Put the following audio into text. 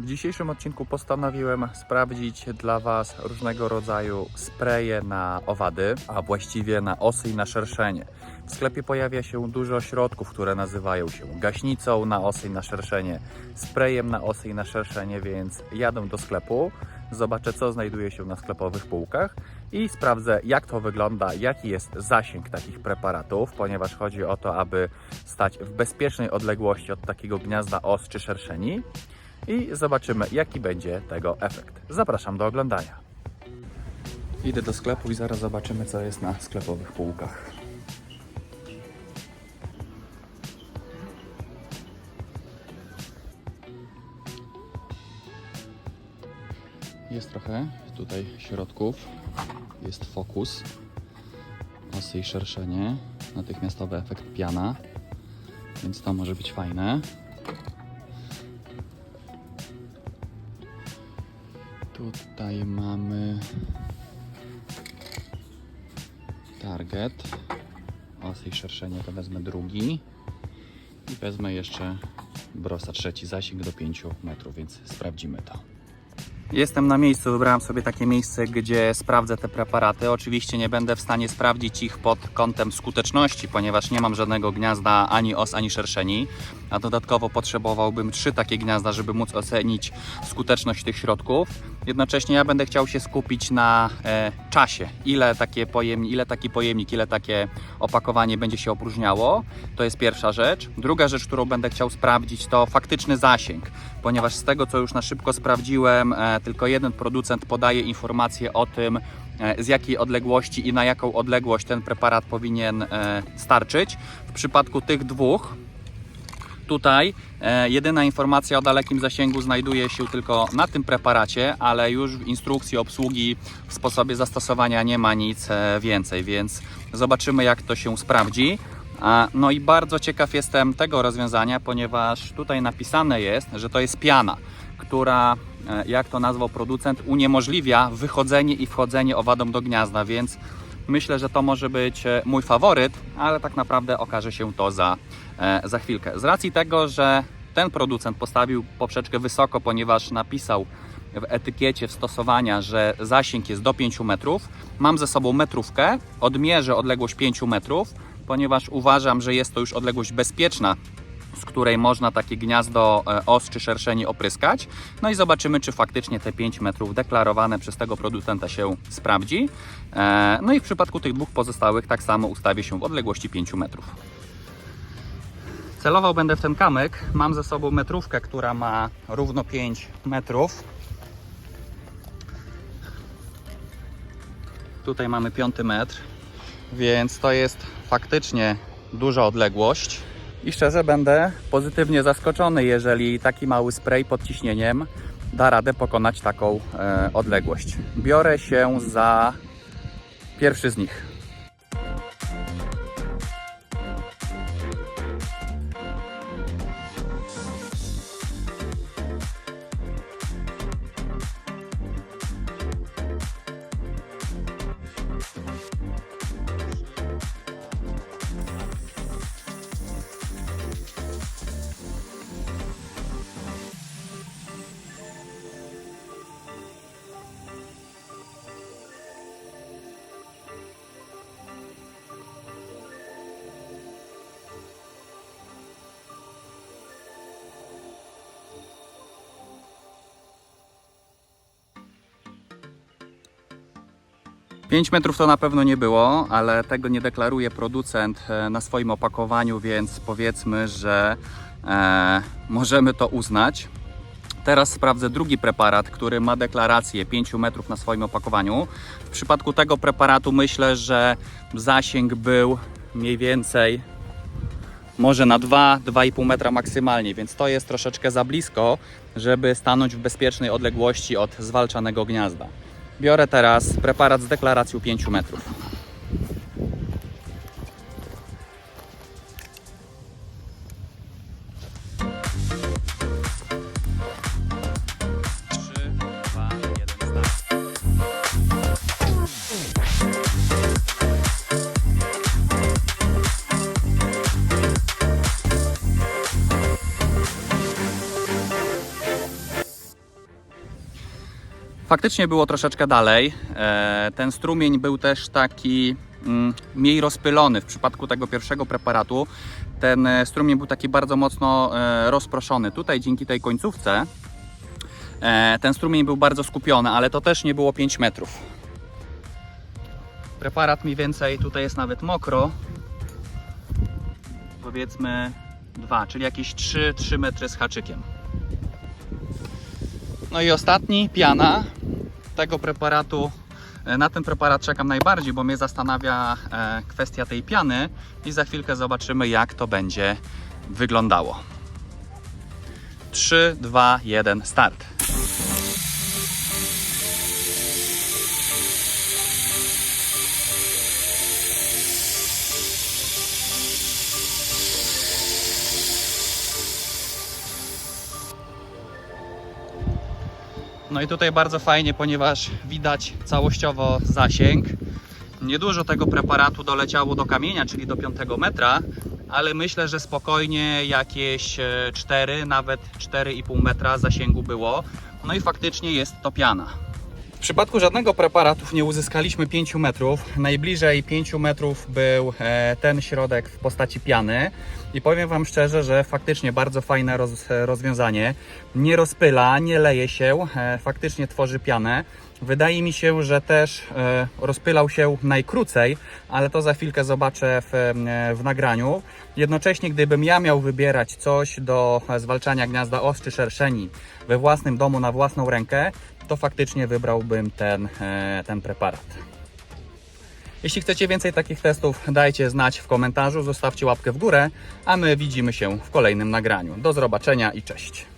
W dzisiejszym odcinku postanowiłem sprawdzić dla Was różnego rodzaju spreje na owady, a właściwie na osy i na szerszenie. W sklepie pojawia się dużo środków, które nazywają się gaśnicą na osy i na szerszenie, sprayem na osy i na szerszenie, więc jadę do sklepu, zobaczę co znajduje się na sklepowych półkach i sprawdzę jak to wygląda, jaki jest zasięg takich preparatów, ponieważ chodzi o to, aby stać w bezpiecznej odległości od takiego gniazda os czy szerszeni i zobaczymy, jaki będzie tego efekt. Zapraszam do oglądania. Idę do sklepu i zaraz zobaczymy, co jest na sklepowych półkach. Jest trochę tutaj środków. Jest fokus, osy i szerszenie, natychmiastowy efekt piana, więc to może być fajne. Tutaj mamy target. Osy i szerszenie to wezmę drugi. I wezmę jeszcze brosa trzeci zasięg do 5 metrów, więc sprawdzimy to. Jestem na miejscu, wybrałem sobie takie miejsce, gdzie sprawdzę te preparaty. Oczywiście nie będę w stanie sprawdzić ich pod kątem skuteczności, ponieważ nie mam żadnego gniazda ani os, ani szerszeni, a dodatkowo potrzebowałbym trzy takie gniazda, żeby móc ocenić skuteczność tych środków. Jednocześnie ja będę chciał się skupić na e, czasie, ile, takie pojemni, ile taki pojemnik, ile takie opakowanie będzie się opróżniało. To jest pierwsza rzecz. Druga rzecz, którą będę chciał sprawdzić, to faktyczny zasięg, ponieważ z tego, co już na szybko sprawdziłem, e, tylko jeden producent podaje informacje o tym, e, z jakiej odległości i na jaką odległość ten preparat powinien e, starczyć. W przypadku tych dwóch, Tutaj e, jedyna informacja o dalekim zasięgu znajduje się tylko na tym preparacie, ale już w instrukcji obsługi w sposobie zastosowania nie ma nic e, więcej, więc zobaczymy jak to się sprawdzi. No i bardzo ciekaw jestem tego rozwiązania, ponieważ tutaj napisane jest, że to jest piana, która, e, jak to nazwał producent, uniemożliwia wychodzenie i wchodzenie owadom do gniazda, więc myślę, że to może być e, mój faworyt, ale tak naprawdę okaże się to za, e, za chwilkę. Z racji tego, że ten producent postawił poprzeczkę wysoko, ponieważ napisał w etykiecie stosowania, że zasięg jest do 5 metrów, mam ze sobą metrówkę, odmierzę odległość 5 metrów, ponieważ uważam, że jest to już odległość bezpieczna z której można takie gniazdo e, os czy szerszeni opryskać. No i zobaczymy, czy faktycznie te 5 metrów deklarowane przez tego producenta się sprawdzi. E, No i w przypadku tych dwóch pozostałych tak samo ustawię się w odległości 5 metrów. Celował będę w ten kamyk. Mam ze sobą metrówkę, która ma równo 5 metrów. Tutaj mamy piąty metr, więc to jest faktycznie duża odległość. I szczerze będę pozytywnie zaskoczony, jeżeli taki mały spray pod ciśnieniem da radę pokonać taką e, odległość. Biorę się za pierwszy z nich. Pięć metrów to na pewno nie było, ale tego nie deklaruje producent e, na swoim opakowaniu, więc powiedzmy, że e, możemy to uznać. Teraz sprawdzę drugi preparat, który ma deklarację 5 metrów na swoim opakowaniu. W przypadku tego preparatu myślę, że zasięg był mniej więcej może na 2-2,5 metra maksymalnie, więc to jest troszeczkę za blisko, żeby stanąć w bezpiecznej odległości od zwalczanego gniazda. Biorę teraz preparat z deklaracją 5 metrów. Faktycznie było troszeczkę dalej. E, Ten strumień był też taki mm, mniej rozpylony w przypadku tego pierwszego preparatu. Ten e, strumień był taki bardzo mocno e, rozproszony. Tutaj dzięki tej końcówce ten strumień był bardzo skupiony, ale to też nie było 5 metrów. Preparat mniej więcej, tutaj jest nawet mokro. Powiedzmy 2, czyli jakieś 3-3 metry z haczykiem. No i ostatni, piana tego preparatu. E, Na ten preparat czekam najbardziej, bo mnie zastanawia e, kwestia tej piany i za chwilkę zobaczymy jak to będzie wyglądało. 3, 2, 1, start. No i tutaj bardzo fajnie, ponieważ widać całościowo zasięg. Niedużo tego preparatu doleciało do kamienia, czyli do 5 metra, ale myślę, że spokojnie jakieś e, 4, nawet 4,5 metra zasięgu było. No i faktycznie jest to piana. W przypadku żadnego preparatów nie uzyskaliśmy 5 metrów. Najbliżej 5 metrów był e, ten środek w postaci piany. I powiem Wam szczerze, że faktycznie bardzo fajne roz, rozwiązanie. Nie rozpyla, nie leje się, e, faktycznie tworzy pianę. Wydaje mi się, że też e, rozpylał się najkrócej, ale to za chwilkę zobaczę w, e, w nagraniu. Jednocześnie, gdybym ja miał wybierać coś do zwalczania gniazda os czy szerszeni we własnym domu na własną rękę, to faktycznie wybrałbym ten, e, ten preparat. Jeśli chcecie więcej takich testów, dajcie znać w komentarzu, zostawcie łapkę w górę, a my widzimy się w kolejnym nagraniu. Do zobaczenia i cześć.